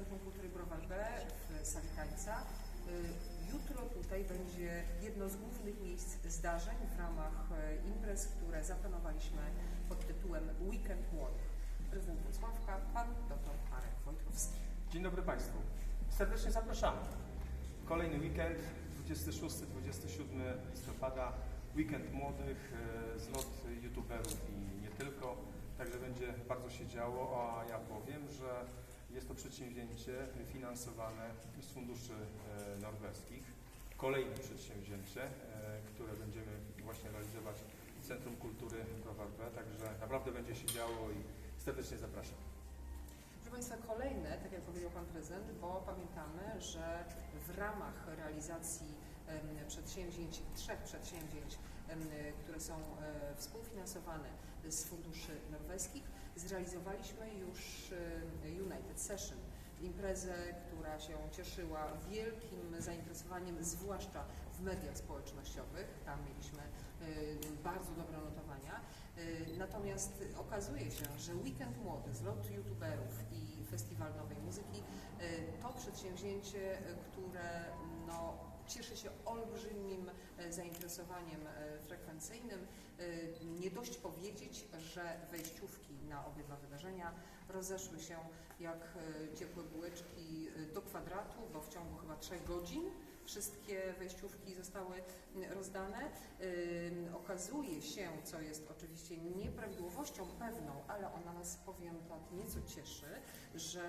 Centrum Kultury Browar B w sali Kańca. Y, Jutro tutaj będzie jedno z głównych miejsc zdarzeń w ramach e, imprez, które zaplanowaliśmy pod tytułem Weekend Młodych. Prezydent Wrocławka, pan dr Marek Wojtkowski. Dzień dobry Państwu. Serdecznie zapraszamy. Kolejny weekend, 26-27 listopada. Weekend młodych, e, zlot youtuberów i nie tylko. Także będzie bardzo się działo, a ja powiem, że jest to przedsięwzięcie finansowane z funduszy e, norweskich. Kolejne przedsięwzięcie, e, które będziemy właśnie realizować w Centrum Kultury Browar B. Także naprawdę będzie się działo i serdecznie zapraszam. Proszę Państwa, kolejne, tak jak powiedział Pan Prezydent, bo pamiętamy, że w ramach realizacji przedsięwzięć, trzech przedsięwzięć, które są e, współfinansowane z funduszy norweskich, zrealizowaliśmy już United Session, imprezę, która się cieszyła wielkim zainteresowaniem, zwłaszcza w mediach społecznościowych. Tam mieliśmy bardzo dobre notowania. E, Natomiast okazuje się, że Weekend Młody, zlot youtuberów i Festiwal Nowej Muzyki e, to przedsięwzięcie, które no, cieszy się olbrzymim e, zainteresowaniem e, frekwencyjnym. E, Nie dość powiedzieć, że wejściówki na obydwa wydarzenia rozeszły się jak ciepłe bułeczki do kwadratu, bo w ciągu chyba trzech godzin wszystkie wejściówki zostały m, rozdane. Okazuje się, co jest oczywiście nieprawidłowością pewną, ale ona nas, powiem tak, nieco cieszy, że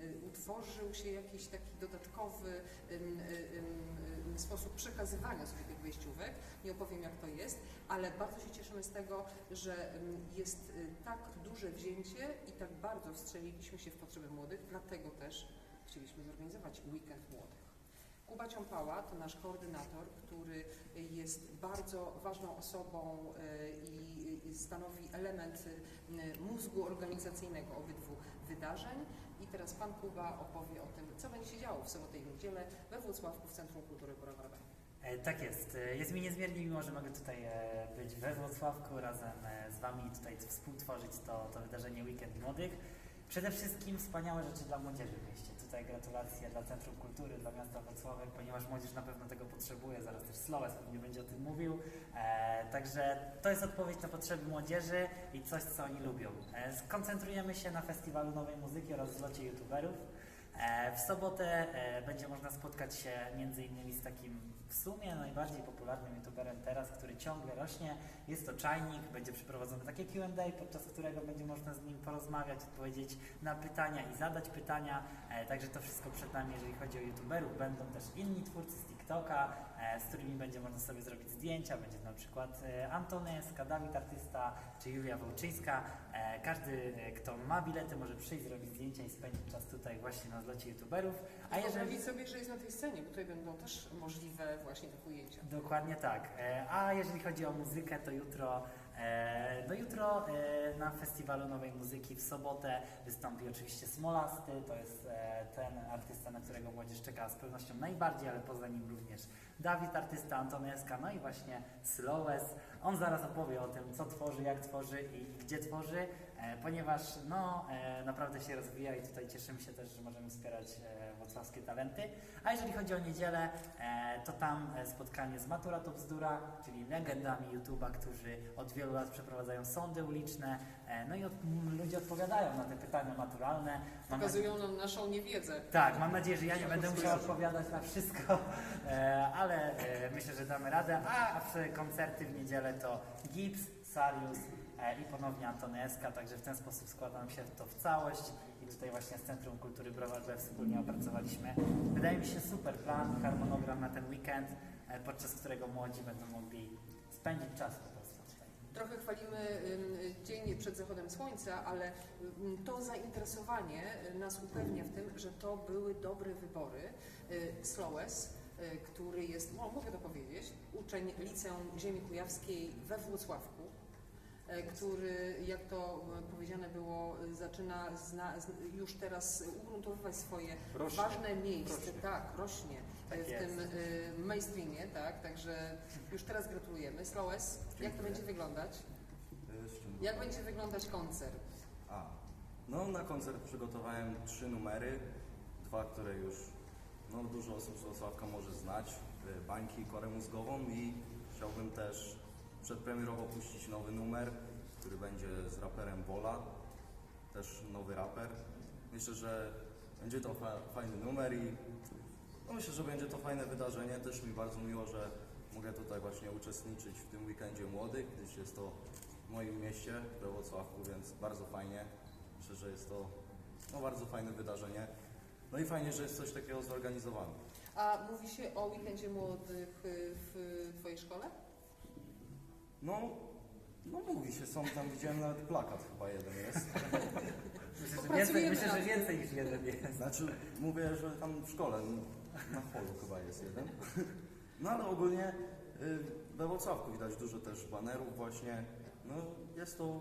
y, utworzył się jakiś taki dodatkowy ym, sposób przekazywania sobie tych wejściówek. Nie opowiem, jak to jest, ale bardzo się cieszymy z tego, że jest y, tak duże wzięcie i tak bardzo wstrzeliliśmy się w potrzeby młodych, dlatego też chcieliśmy zorganizować Weekend Młodych. Kuba Ciąpała to nasz koordynator, który jest bardzo ważną osobą e, i stanowi element e, mózgu organizacyjnego obydwu wydarzeń. I teraz Pan Kuba opowie o tym, co będzie się działo w sobotę i niedzielę we Wrocławku w Centrum Kultury Borowarowej. E, Tak jest. E, Jest mi niezmiernie miło, że mogę tutaj być we Wrocławku razem z Wami i tutaj współtworzyć to, to wydarzenie Weekend Młodych. Przede wszystkim wspaniałe rzeczy dla młodzieży w mieście. Tutaj gratulacje dla Centrum Kultury, dla miasta Wrocławek, ponieważ młodzież na pewno tego potrzebuje. Zaraz też Sloes pewnie będzie o tym mówił. E, także to jest odpowiedź na potrzeby młodzieży i coś, co oni lubią. E, skoncentrujemy się na Festiwalu Nowej Muzyki oraz zlocie youtuberów. E, W sobotę e, będzie można spotkać się między innymi z takim w sumie najbardziej popularnym youtuberem teraz, który ciągle rośnie. Jest to Czajnik, będzie przeprowadzone takie Q&A, podczas którego będzie można z nim porozmawiać, odpowiedzieć na pytania i zadać pytania. E, Także to wszystko przed nami, jeżeli chodzi o youtuberów. Będą też inni twórcy z TikToka, e, z którymi będzie można sobie zrobić zdjęcia. Będzie na przykład e, Antoneska, Dawid Artysta czy Julia Wołczyńska. E, Każdy, e, kto ma bilety, może przyjść, zrobić zdjęcia i spędzić czas tutaj właśnie na zlocie youtuberów. A jeżeli sobie, że jest na tej scenie, bo tutaj będą też możliwe właśnie te ujęcia. Dokładnie tak. E, A jeżeli chodzi o muzykę, to jutro, e, no jutro e, na Festiwalu Nowej Muzyki w sobotę wystąpi oczywiście Smolasty. To jest ten artysta, na którego młodzież czeka z pewnością najbardziej, ale poza nim również Dawid artysta, Antoneska, no i właśnie Slowes. On zaraz opowie o tym, co tworzy, jak tworzy i gdzie tworzy, ponieważ no, e, naprawdę się rozwija i tutaj cieszymy się też, że możemy wspierać e, wrocławskie talenty. A jeżeli chodzi o niedzielę, e, to tam e, spotkanie z Matura to Bzdura, czyli legendami YouTube'a, którzy od wielu lat przeprowadzają sądy uliczne, e, no i od, ludzie odpowiadają na te pytania maturalne. Mam Pokazują nam naszą niewiedzę. tak, mam nadzieję, że ja nie będę musiał odpowiadać na wszystko, e, ale e, myślę, że damy radę. A koncerty w niedzielę to Gips, Sarius e, i ponownie Antoneska, także w ten sposób składa nam się to w całość i tutaj właśnie z Centrum Kultury Browar wspólnie opracowaliśmy. Wydaje mi się super plan, harmonogram na ten weekend, e, podczas którego młodzi będą mogli spędzić czas po prostu. Trochę chwalimy dzień przed zachodem słońca, ale to zainteresowanie y, nas upewnia w tym, że to były dobre wybory. Y, Slowes, y, który jest, no, mogę to powiedzieć, uczeń Liceum Ziemi Kujawskiej we Włocławku, który, jak to y, powiedziane było, y, zaczyna zna, już teraz ugruntowywać swoje Rośnie. ważne miejsce, Rośnie. tak, rośnie Tak w jest. tym y, mainstreamie, tak, także już teraz gratulujemy. Slowes, jak to będzie wyglądać? E? Jak będzie wyglądać koncert? A, no na koncert przygotowałem trzy numery, dwa, które już no, dużo osób z Wrocławka może znać, bańki, korę mózgową i chciałbym też przedpremierowo puścić nowy numer, który będzie z raperem Wola, też nowy raper. Myślę, że będzie to fa- fajny numer i no, myślę, że będzie to fajne wydarzenie. Też mi bardzo miło, że mogę tutaj właśnie uczestniczyć w tym weekendzie młodych, gdyż jest to w moim mieście, we Wrocławku, więc bardzo fajnie. Myślę, że jest to no, bardzo fajne wydarzenie. No i fajnie, że jest coś takiego zorganizowane. A mówi się o weekendzie młodych y, w Twojej szkole? No, no mówi się, są tam, widziałem nawet plakat chyba jeden jest. Myślę, że więcej, myślę, że więcej niż jeden jest. Znaczy, mówię, że tam w szkole, na holu chyba jest jeden. No ale ogólnie y, we Wrocławku widać dużo też banerów właśnie. No jest to,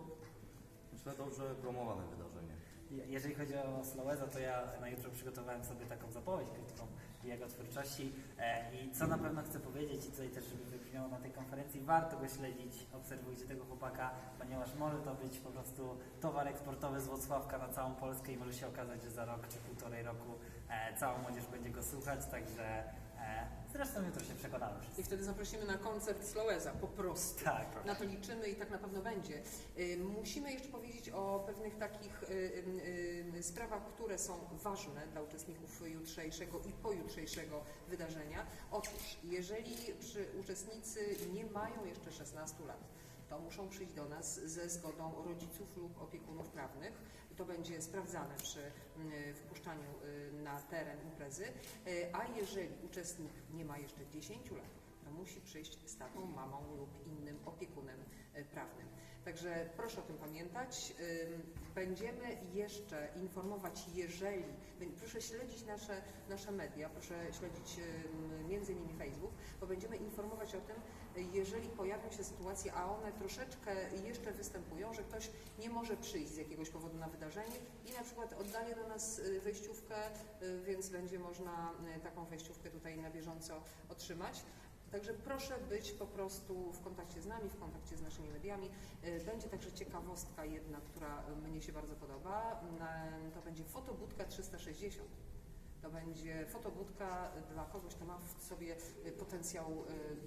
myślę, dobrze promowane wydarzenie. Je- Jeżeli chodzi o Sloweza, to ja na jutro przygotowałem sobie taką zapowiedź krótką jego twórczości. E, i co na pewno chcę powiedzieć i tutaj też, żeby wybrzmiało na tej konferencji, warto go śledzić, obserwujcie tego chłopaka, ponieważ może to być po prostu towar eksportowy z Włocławka na całą Polskę i może się okazać, że za rok czy półtorej roku e, cała młodzież będzie go słuchać, także e, zresztą jutro się przekonamy wszyscy. I wtedy zaprosimy na koncert Sloweza, po prostu. Tak. Na to liczymy i tak na pewno będzie. Y, Musimy jeszcze powiedzieć o pewnych takich y, y, sprawach, które są ważne dla uczestników jutrzejszego i pojutrzejszego wydarzenia. Otóż, jeżeli przy uczestnicy nie mają jeszcze 16 lat, to muszą przyjść do nas ze zgodą rodziców lub opiekunów prawnych. To będzie sprawdzane przy y, wpuszczaniu y, na teren imprezy. Y, A jeżeli uczestnik nie ma jeszcze 10 lat, to musi przyjść z tatą, mamą lub innym opiekunem e, prawnym. Także proszę o tym pamiętać. Będziemy jeszcze informować, jeżeli, proszę śledzić nasze, nasze media, proszę śledzić między innymi Facebook, bo będziemy informować o tym, jeżeli pojawią się sytuacje, a one troszeczkę jeszcze występują, że ktoś nie może przyjść z jakiegoś powodu na wydarzenie i na przykład oddaje do nas y, wejściówkę, y, więc będzie można y, taką wejściówkę tutaj na bieżąco otrzymać. Także proszę być po prostu w kontakcie z nami, w kontakcie z naszymi mediami. Y, Będzie także ciekawostka jedna, która y, mnie się bardzo podoba. Na- To będzie fotobudka 360. To będzie fotobudka dla kogoś, kto ma w sobie potencjał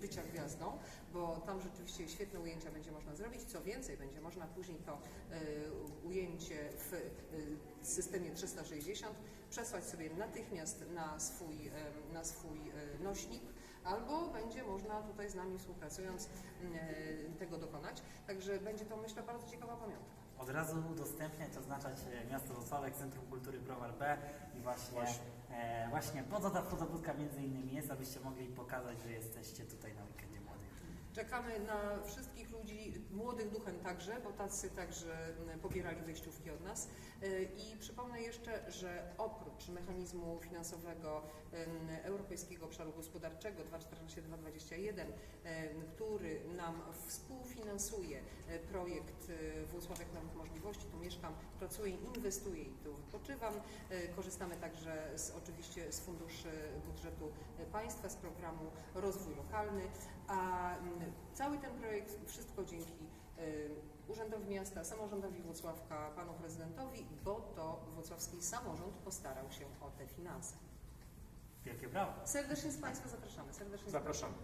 bycia gwiazdą, bo tam rzeczywiście świetne ujęcia będzie można zrobić. Co więcej, będzie można później to ujęcie w systemie 360 przesłać sobie natychmiast na swój, na swój nośnik, albo będzie można tutaj z nami współpracując y, tego dokonać. Także będzie to myślę bardzo ciekawa pamiątka. Od razu udostępniać, oznaczać e, miasto Wrocławek, Centrum Kultury Browar B i właśnie, Właśnie. E, właśnie po to ta fotobudka między innymi jest, abyście mogli pokazać, że jesteście tutaj na weekendzie młodych. Czekamy na wszystkich ludzi, młodych duchem także, bo tacy także m, pobierali wejściówki od nas. Y, I przypomnę jeszcze, że oprócz mechanizmu finansowego em, Europejskiego Obszaru Gospodarczego 2014-2021, em, który nam współfinansuje e, projekt e, Włocławek Nowych Możliwości, tu mieszkam, pracuję, inwestuję i tu wypoczywam. E, Korzystamy także z, oczywiście z funduszy budżetu e, państwa, z programu Rozwój Lokalny, a cały ten projekt, wszystko dzięki Urzędowi Miasta, samorządowi Włocławka, panu prezydentowi, bo to włocławski samorząd postarał się o te finanse. Wielkie brawo! Serdecznie z Państwa zapraszamy. Serdecznie Zapraszamy.